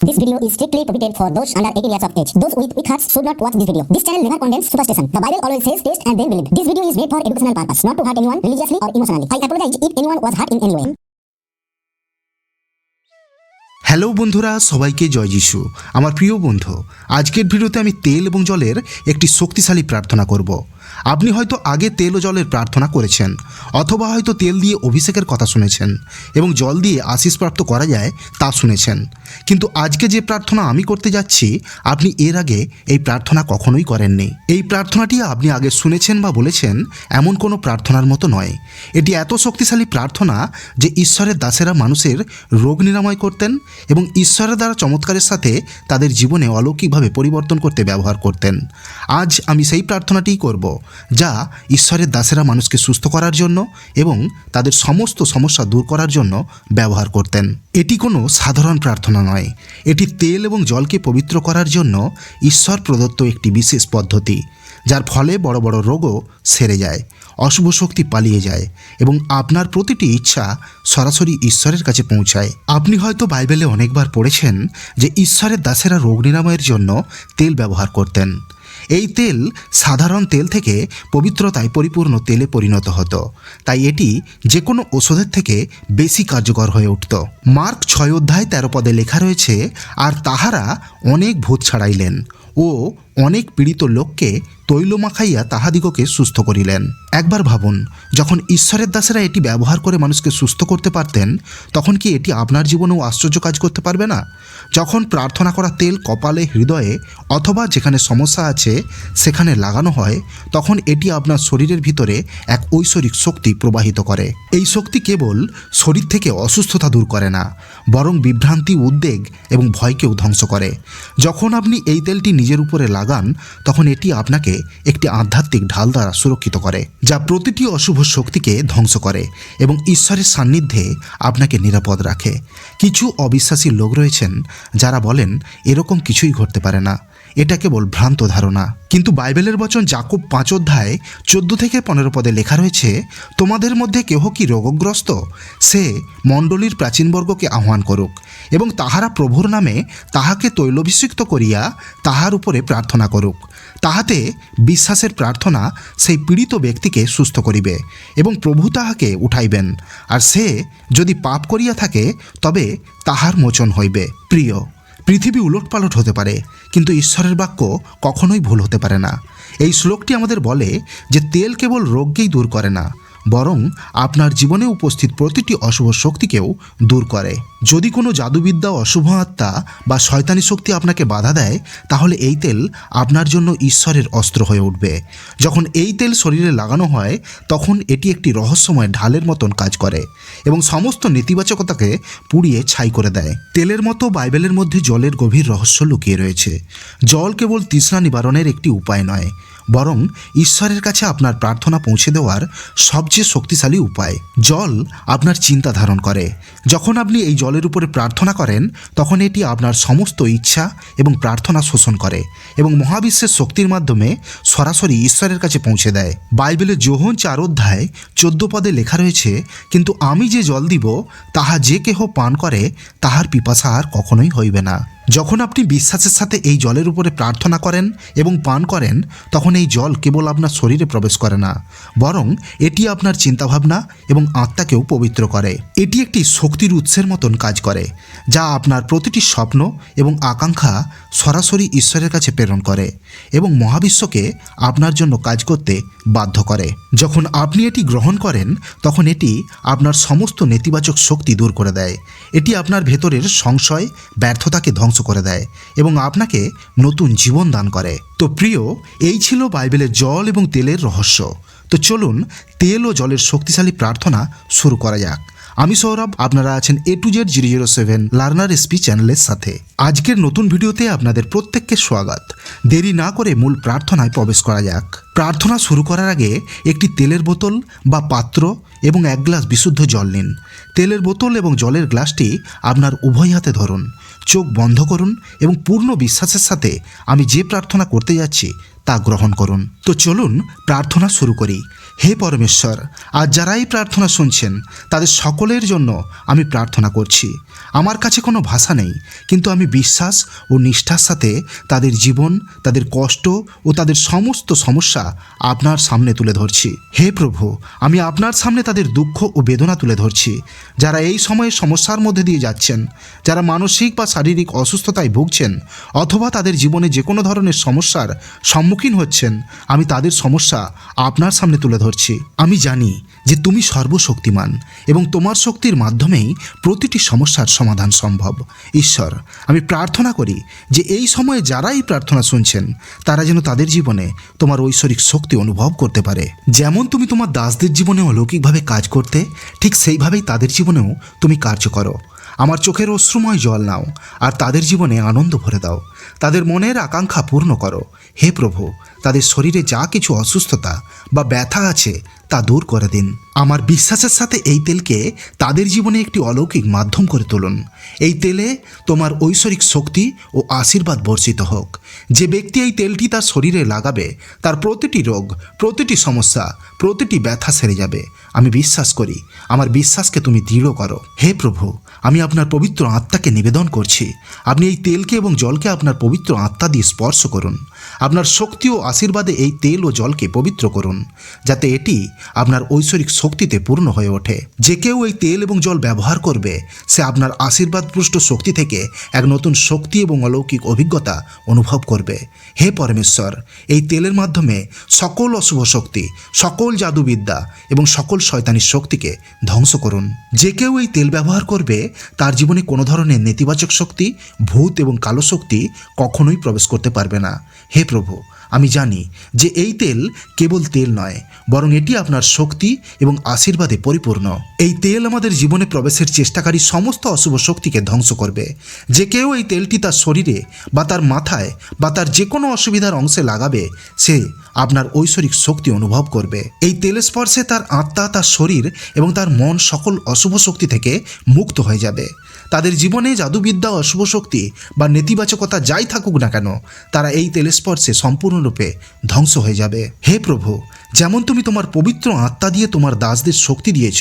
This video is strictly prohibited for those under 18 years of age. Those with weak hearts should not watch this video. This channel never condemns superstition. The Bible always says taste and then believe. This video is made for educational purpose, not to hurt anyone religiously or emotionally. I apologize if anyone was hurt in any way. Hello বন্ধুরা সবাইকে জয় যিশু আমার প্রিয় বন্ধু আজকের ভিডিওতে আমি তেল এবং জলের একটি শক্তিশালী প্রার্থনা করব আপনি হয়তো আগে তেল ও জলের প্রার্থনা করেছেন অথবা হয়তো তেল দিয়ে অভিষেকের কথা শুনেছেন এবং জল দিয়ে আশিস প্রাপ্ত করা যায় তা শুনেছেন কিন্তু আজকে যে প্রার্থনা আমি করতে যাচ্ছি, আপনি এর আগে এই প্রার্থনা কখনোই করেননি। এই প্রার্থনাটি আপনি আগে শুনেছেন বা বলেছেন, এমন কোনো প্রার্থনার মতো নয়। এটি এত শক্তিশালী প্রার্থনা যে ঈশ্বরের দাসেরা মানুষের রোগ নিরাময় করতেন এবং ঈশ্বরের দ্বারা চমৎকারের সাথে তাদের জীবনে অলৌকিকভাবে পরিবর্তন করতে ব্যবহার করতেন। আজ আমি সেই প্রার্থনাটিই করব, যা ঈশ্বরের দাসেরা মানুষকে সুস্থ করার জন্য এবং তাদের সমস্ত সমস্যা দূর করার জন্য ব্যবহার করতেন। এটি কোনো সাধারণ প্রার্থনা নয়। এটি তেল এবং জলকে পবিত্র করার জন্য ঈশ্বর প্রদত্ত একটি বিশেষ পদ্ধতি, যার ফলে বড় বড় রোগও সেরে যায়, অশুভ শক্তি পালিয়ে যায় এবং আপনার প্রতিটি ইচ্ছা সরাসরি ঈশ্বরের কাছে পৌঁছায়। আপনি হয়তো বাইবেলে অনেকবার পড়েছেন যে ঈশ্বরের দাসেরা রোগ নিরাময়ের জন্য তেল ব্যবহার করতেন। এই তেল সাধারণ তেল থেকে পবিত্রতায় পরিপূর্ণ তেলে পরিণত হতো। তাই এটি যে কোনো ওষুধের থেকে বেশি কার্যকর হয়ে উঠত। মার্ক ছয় অধ্যায় তেরো পদে লেখা রয়েছে, আর তাহারা অনেক ভূত ছাড়াইলেন ও অনেক পীড়িত লোককে তৈল মাখাইয়া তাহাদিগকে সুস্থ করিলেন। একবার ভাবুন, যখন ঈশ্বরের দাসেরা এটি ব্যবহার করে মানুষকে সুস্থ করতে পারতেন, তখন কি এটি আপনার জীবনেও আশ্চর্য কাজ করতে পারবে না? যখন প্রার্থনা করা তেল কপালে, হৃদয়ে, অথবা যেখানে সমস্যা আছে, সেখানে লাগানো হয়, তখন এটি আপনার শরীরের ভিতরে এক ঐশ্বরিক শক্তি প্রবাহিত করে। এই শক্তি কেবল শরীর থেকে অসুস্থতা দূর করে না, বরং বিভ্রান্তি, উদ্বেগ এবং ভয়কেও ধ্বংস করে। যখন আপনি এই তেলটি নিজের উপরে লাগান, তখন এটি আপনাকে একটি আধ্যাত্মিক ঢাল দ্বারা সুরক্ষিত করে। যা প্রতিটি অশুভ শক্তিকে ধ্বংস করে এবং ঈশ্বরের সান্নিধ্যে আপনাকে নিরাপদ রাখে। কিছু অবিশ্বাসী লোক রয়েছেন যারা বলেন, এরকম কিছুই ঘটতে পারে না। এটা কেবল ভ্রান্ত ধারণা। কিন্তু বাইবেলের বচন জাকুব পাঁচ অধ্যায় চোদ্দ থেকে পনেরো পদে লেখা রয়েছে, তোমাদের মধ্যে কেহ কি রোগগ্রস্ত? সে মণ্ডলীর প্রাচীনবর্গকে আহ্বান করুক এবং তাহারা প্রভুর নামে তাহাকে তৈলভিষিক্ত করিয়া তাহার উপরে প্রার্থনা করুক। তাহাতে বিশ্বাসের প্রার্থনা সেই পীড়িত ব্যক্তিকে সুস্থ করিবে এবং প্রভু তাহাকে উঠাইবেন। আর সে যদি পাপ করিয়া থাকে, তবে তাহার মোচন হইবে। প্রিয়, পৃথিবী উলটপালট হতে পারে, কিন্তু ঈশ্বরের বাক্য কখনোই ভুল হতে পারে না। এই শ্লোকটি আমাদের বলে যে তেল কেবল রোগকেই দূর করে না বরং আপনার জীবনে উপস্থিত প্রতিটি অশুভ শক্তিকেও দূর করে। যদি কোনো জাদুবিদ্যা, অশুভ আত্মা বা শয়তানি শক্তি আপনাকে বাধা দেয়, তাহলে এই তেল আপনার জন্য ঈশ্বরের অস্ত্র হয়ে উঠবে। যখন এই তেল শরীরে লাগানো হয়, তখন এটি একটি রহস্যময় ঢালের মতন কাজ করে এবং সমস্ত নেতিবাচকতাকে পুড়িয়ে ছাই করে দেয়। তেলের মতো বাইবেলের মধ্যে জলের গভীর রহস্য লুকিয়ে রয়েছে। জল কেবল তৃষ্ণা নিবারণের একটি উপায় নয়, বরং ঈশ্বরের কাছে আপনার প্রার্থনা পৌঁছে দেওয়ার সবচেয়ে শক্তিশালী উপায়। জল আপনার চিন্তা ধারণ করে। যখন আপনি এই জলের উপরে প্রার্থনা করেন, তখন এটি আপনার সমস্ত ইচ্ছা এবং প্রার্থনা শোষণ করে এবং মহাবিশ্বের শক্তির মাধ্যমে সরাসরি ঈশ্বরের কাছে পৌঁছে দেয়। বাইবেলের যোহন চার অধ্যায় চোদ্দ পদে লেখা রয়েছে, কিন্তু আমি যে জল দিব, তাহা যে কেহ পান করে, তাহার পিপাসা আর কখনোই হইবে না। যখন আপনি বিশ্বাসের সাথে এই জলের উপরে প্রার্থনা করেন এবং পান করেন, তখন এই জল কেবল আপনার শরীরে প্রবেশ করে না, বরং এটি আপনার চিন্তাভাবনা এবং আত্মাকেও পবিত্র করে। এটি একটি শক্তির উৎসের মতন কাজ করে, যা আপনার প্রতিটি স্বপ্ন এবং আকাঙ্ক্ষা সরাসরি ঈশ্বরের কাছে প্রেরণ করে এবং মহাবিশ্বকে আপনার জন্য কাজ করতে বাধ্য করে। যখন আপনি এটি গ্রহণ করেন, তখন এটি আপনার সমস্ত নেতিবাচক শক্তি দূর করে দেয়। এটি আপনার ভেতরের সংশয়, ব্যর্থতাকে ধ্বংস করে দেয় এবং আপনাকে নতুন জীবন দান করে। তো প্রিয়, এই ছিল বাইবেলের জল এবং তেলের রহস্য। তো চলুন তেল ও জলের শক্তিশালী প্রার্থনা শুরু করা যাক। আমি সৌরভ, আপনারা আছেন A to Z zero zero seven learner SP চ্যানেলের সাথে। আজকের নতুন ভিডিওতে আপনাদের প্রত্যেককে স্বাগত। দেরি না করে মূল প্রার্থনায় প্রবেশ করা যাক। প্রার্থনা শুরু করার আগে একটি তেলের বোতল বা পাত্র এবং এক গ্লাস বিশুদ্ধ জল নিন। তেলের বোতল এবং জলের গ্লাসটি আপনার উভয় হাতে ধরুন। চোখ বন্ধ করুন এবং পূর্ণ বিশ্বাসের সাথে আমি যে প্রার্থনা করতে যাচ্ছি তা গ্রহণ করুন। তো চলুন প্রার্থনা শুরু করি। হে পরমেশ্বর আজ যারাই প্রার্থনা শুনছেন, তাদের সকলের জন্য আমি প্রার্থনা করছি। আমার কাছে কোনো ভাষা নেই, কিন্তু আমি বিশ্বাস ও নিষ্ঠার সাথে তাদের জীবন, তাদের কষ্ট ও তাদের সমস্ত সমস্যা আপনার সামনে তুলে ধরছি। হে প্রভু, আমি আপনার সামনে তাদের দুঃখ ও বেদনা তুলে ধরছি। যারা এই সময়ে সমস্যার মধ্যে দিয়ে যাচ্ছেন, যারা মানসিক বা শারীরিক অসুস্থতায় ভুগছেন, অথবা তাদের জীবনে যে কোনো ধরনের সমস্যার সম্মুখীন হচ্ছেন, আমি তাদের সমস্যা আপনার সামনে তুলে ধরছি। আমি জানি যে তুমি সর্বশক্তিমান এবং তোমার শক্তির মাধ্যমেই প্রতিটি সমস্যার সমাধান সম্ভব। ঈশ্বর, আমি প্রার্থনা করি যে এই সময়ে যারা এই প্রার্থনা শুনছেন, তারা যেন তাদের জীবনে তোমার ঐশ্বরিক শক্তি অনুভব করতে পারে। যেমন তুমি তোমার দাসদের জীবনে অলৌকিকভাবে কাজ করতে, ঠিক সেইভাবেই তাদের জীবনেও তুমি কার্য করো। আমার চোখের অশ্রুময় জল নাও আর তাদের জীবনে আনন্দ ভরে দাও। তাদের মনের আকাঙ্ক্ষা পূর্ণ করো। হে প্রভু, তাদের শরীরে যা কিছু অসুস্থতা বা ব্যথা আছে তা দূর করে দিন। আমার বিশ্বাসের সাথে এই তেলকে তাদের জীবনে একটি অলৌকিক মাধ্যম করে তুলুন। এই তেলে তোমার ঐশ্বরিক শক্তি ও আশীর্বাদ বর্ষিত হোক। যে ব্যক্তি এই তেলটি তার শরীরে লাগাবে, তার প্রতিটি রোগ, প্রতিটি সমস্যা, প্রতিটি ব্যথা সেরে যাবে। আমি বিশ্বাস করি, আমার বিশ্বাসকে তুমি দৃঢ় করো। হে প্রভু আমি আপনার পবিত্র আত্মাকে নিবেদন করছি। আপনি এই তেলকে এবং জলকে আপনার পবিত্র আত্মা দিয়ে স্পর্শ করুন। আপনার শক্তি ও আশীর্বাদে এই তেল ও জলকে পবিত্র করুন, যাতে এটি আপনার ঐশ্বরিক শক্তিতে পূর্ণ হয়ে ওঠে। যে কেউ এই তেল এবং জল ব্যবহার করবে, সে আপনার আশীর্বাদপুষ্ট শক্তি থেকে এক নতুন শক্তি এবং অলৌকিক অভিজ্ঞতা অনুভব করবে। হে পরমেশ্বর, এই তেলের মাধ্যমে সকল অশুভ শক্তি, সকল জাদুবিদ্যা এবং সকল শয়তানির শক্তিকে ধ্বংস করুন। যে কেউ এই তেল ব্যবহার করবে তার জীবনে কোনো ধরনের নেতিবাচক শক্তি, ভূত এবং কালো শক্তি কখনোই প্রবেশ করতে পারবে না। হে প্রভু আমি জানি যে এই তেল কেবল তেল নয়, বরং এটি আপনার শক্তি এবং আশীর্বাদে পরিপূর্ণ। এই তেল আমাদের জীবনে প্রবেশের চেষ্টাকারী সমস্ত অশুভ শক্তিকে ধ্বংস করবে। যে কেউ এই তেলটি তার শরীরে বা তার মাথায় বা তার যে কোনো অসুবিধার অংশে লাগাবে, সে আপনার ঐশ্বরিক শক্তি অনুভব করবে। এই তেলের স্পর্শে তার আত্মা, তার শরীর এবং তার মন সকল অশুভ শক্তি থেকে মুক্ত হয়ে যাবে। তাদের জীবনে জাদুবিদ্যা, অশুভ শক্তি বা নেতিবাচকতা যাই থাকুক না কেন, তারা এই তেলের স্পর্শে সম্পূর্ণরূপে ধ্বংস হয়ে যাবে। হে প্রভু, যেমন তুমি তোমার পবিত্র আত্মা দিয়ে তোমার দাসদের শক্তি দিয়েছ,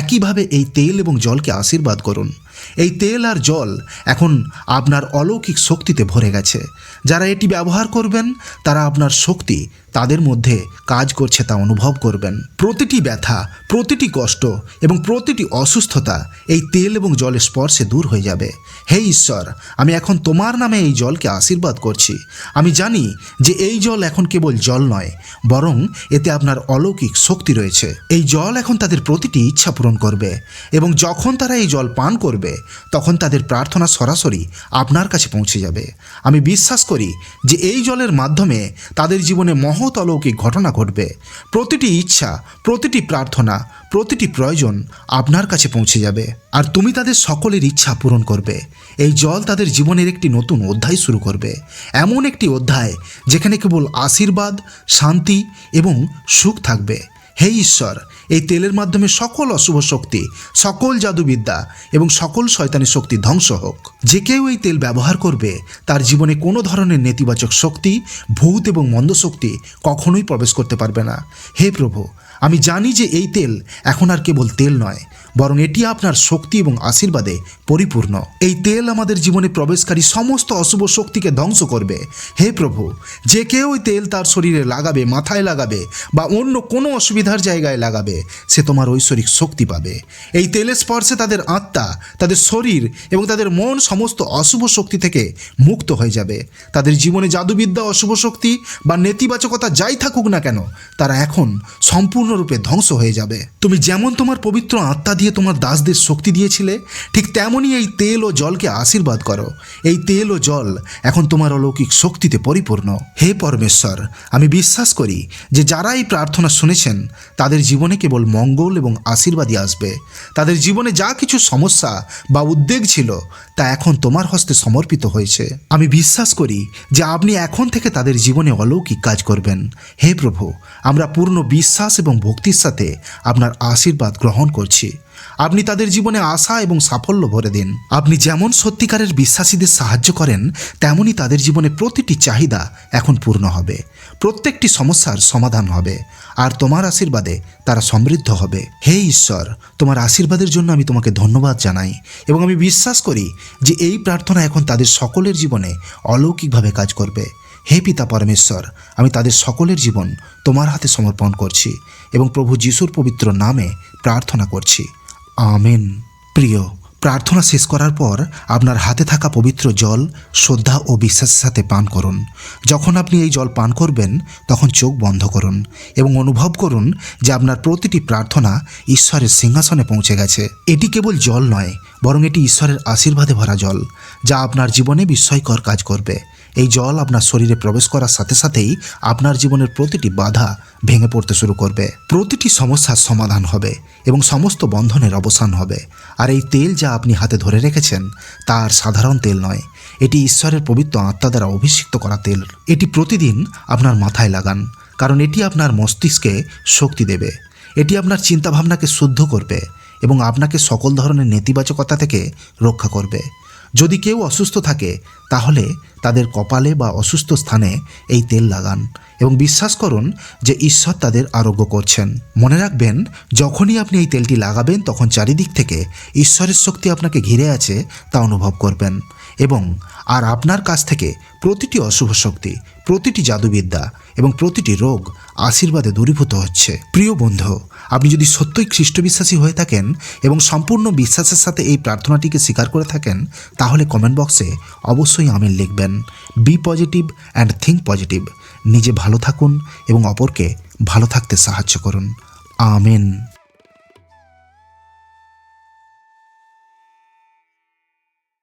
একইভাবে এই তেল এবং জলকে আশীর্বাদ করুন। এই তেল আর জল এখন আপনার অলৌকিক শক্তিতে ভরে গেছে। যারা এটি ব্যবহার করবেন, তারা আপনার শক্তি তাদের মধ্যে কাজ করছে তা অনুভব করবেন। প্রতিটি ব্যথা, প্রতিটি কষ্ট এবং প্রতিটি অসুস্থতা এই তেল এবং জলের স্পর্শে দূর হয়ে যাবে। হে ঈশ্বর, আমি এখন তোমার নামে এই জলকে আশীর্বাদ করছি। আমি জানি যে এই জল এখন কেবল জল নয়, বরং এতে আপনার অলৌকিক শক্তি রয়েছে। এই জল এখন তাদের প্রতিটি ইচ্ছা পূরণ করবে এবং যখন তারা এই জল পান করবে, তখন তাদের প্রার্থনা সরাসরি আপনার কাছে পৌঁছে যাবে। আমি বিশ্বাস করি যে এই জলের মাধ্যমে তাদের জীবনে মহৎ অলৌকিক ঘটনা ঘটবে। প্রতিটি ইচ্ছা, প্রতিটি প্রার্থনা, প্রতিটি প্রয়োজন আপনার কাছে পৌঁছে যাবে আর তুমি তাদের সকলের ইচ্ছা পূরণ করবে। এই জল তাদের জীবনের একটি নতুন অধ্যায় শুরু করবে। এমন একটি অধ্যায় যেখানে কেবল আশীর্বাদ, শান্তি এবং সুখ থাকবে। হে ঈশ্বর, এই তেলের মাধ্যমে সকল অশুভ শক্তি, সকল জাদুবিদ্যা এবং সকল শয়তানি শক্তি ধ্বংস হোক। যে কেউ এই তেল ব্যবহার করবে, তার জীবনে কোনো ধরনের নেতিবাচক শক্তি, ভূত এবং মন্দ শক্তি কখনোই প্রবেশ করতে পারবে না। হে প্রভু, আমি জানি যে এই তেল এখন আর কেবল তেল নয় বরং এটি আপনার শক্তি এবং আশীর্বাদে পরিপূর্ণ। এই তেল আমাদের জীবনে প্রবেশকারী সমস্ত অশুভ শক্তিকে ধ্বংস করবে। হে প্রভু, যে কেউ ওই তেল তার শরীরে লাগাবে, মাথায় লাগাবে বা অন্য কোনো অসুবিধার জায়গায় লাগাবে, সে তোমার ঐশ্বরিক শক্তি পাবে। এই তেলের স্পর্শে তাদের আত্মা, তাদের শরীর এবং তাদের মন সমস্ত অশুভ শক্তি থেকে মুক্ত হয়ে যাবে। তাদের জীবনে জাদুবিদ্যা, অশুভ শক্তি বা নেতিবাচকতা যাই থাকুক না কেন, তারা এখন সম্পূর্ণরূপে ধ্বংস হয়ে যাবে। তুমি যেমন তোমার পবিত্র আত্মা দিয়ে তোমার দাসদের শক্তি দিয়েছিলে, ঠিক তেমনই এই তেল ও জলকে আশীর্বাদ করো। এই তেল ও জল এখন তোমার অলৌকিক শক্তিতে পরিপূর্ণ। হে পরমেশ্বর, আমি বিশ্বাস করি যে যারা এই প্রার্থনা শুনেছেন, তাদের জীবনে কেবল মঙ্গল এবং আশীর্বাদই আসবে। তাদের জীবনে যা কিছু সমস্যা বা উদ্বেগ ছিল, তা এখন তোমার হস্তে সমর্পিত হয়েছে। আমি বিশ্বাস করি যে আপনি এখন থেকে তাদের জীবনে অলৌকিক কাজ করবেন। হে প্রভু, আমরা পূর্ণ বিশ্বাস এবং ভক্তির সাথে আপনার আশীর্বাদ গ্রহণ করছি। আপনি তাদের জীবনে আশা এবং সাফল্য ভরে দিন। আপনি যেমন সত্যিকারের বিশ্বাসীদের সাহায্য করেন, তেমনই তাদের জীবনে প্রতিটি চাহিদা এখন পূর্ণ হবে। প্রত্যেকটি সমস্যার সমাধান হবে। আর তোমার আশীর্বাদে তারা সমৃদ্ধ হবে। হে ঈশ্বর, তোমার আশীর্বাদের জন্য আমি তোমাকে ধন্যবাদ জানাই এবং আমি বিশ্বাস করি যে এই প্রার্থনা এখন তাদের সকলের জীবনে অলৌকিকভাবে কাজ করবে। হে পিতা পরমেশ্বর, আমি তাদের সকলের জীবন তোমার হাতে সমর্পণ করছি এবং প্রভু যিশুর পবিত্র নামে প্রার্থনা করছি। আমেন। প্রিয়, প্রার্থনা শেষ করার পর আপনার হাতে থাকা পবিত্র জল শ্রদ্ধা ও বিশ্বাসের সাথে পান করুন। যখন আপনি এই জল পান করবেন, তখন চোখ বন্ধ করুন এবং অনুভব করুন যে আপনার প্রতিটি প্রার্থনা ঈশ্বরের সিংহাসনে পৌঁছে গেছে। এটি কেবল জল নয়, বরং এটি ঈশ্বরের আশীর্বাদে ভরা জল, যা আপনার জীবনে বিস্ময়কর কাজ করবে। এই জল আপনার শরীরে প্রবেশ করার সাথে সাথেই আপনার জীবনের প্রতিটি বাধা ভেঙে পড়তে শুরু করবে। প্রতিটি সমস্যার সমাধান হবে এবং সমস্ত বন্ধনের অবসান হবে। আর এই তেল যা আপনি হাতে ধরে রেখেছেন, তার সাধারণ তেল নয়, এটি ঈশ্বরের পবিত্র আত্মা দ্বারা অভিষিক্ত করা তেল। এটি প্রতিদিন আপনার মাথায় লাগান, কারণ এটি আপনার মস্তিষ্কে শক্তি দেবে। এটি আপনার চিন্তাভাবনাকে শুদ্ধ করবে এবং আপনাকে সকল ধরনের নেতিবাচকতা থেকে রক্ষা করবে। যদি কেউ অসুস্থ থাকে, তাহলে তাদের কপালে বা অসুস্থ স্থানে এই তেল লাগান এবং বিশ্বাস করুন যে ঈশ্বর তাদের আরোগ্য করছেন। মনে রাখবেন, যখনই আপনি এই তেলটি লাগাবেন, তখন চারিদিক থেকে ঈশ্বরের শক্তি আপনাকে ঘিরে আছে তা অনুভব করবেন এবং আর আপনার কাছ থেকে প্রতিটি অশুভ শক্তি প্রতিটি জাদুবিদ্যা এবং প্রতিটি রোগ আশীর্বাদে দূরীভূত হচ্ছে। প্রিয় বন্ধু, আপনি যদি সত্যই খ্রিস্ট বিশ্বাসী হয়ে থাকেন এবং সম্পূর্ণ বিশ্বাসের সাথে এই প্রার্থনাটিকে স্বীকার করে থাকেন, তাহলে কমেন্ট বক্সে অবশ্যই আমিন লিখবেন। Be positive and think positive নিজে ভালো থাকুন এবং অপরকে ভালো থাকতে সাহায্য করুন। আমেন।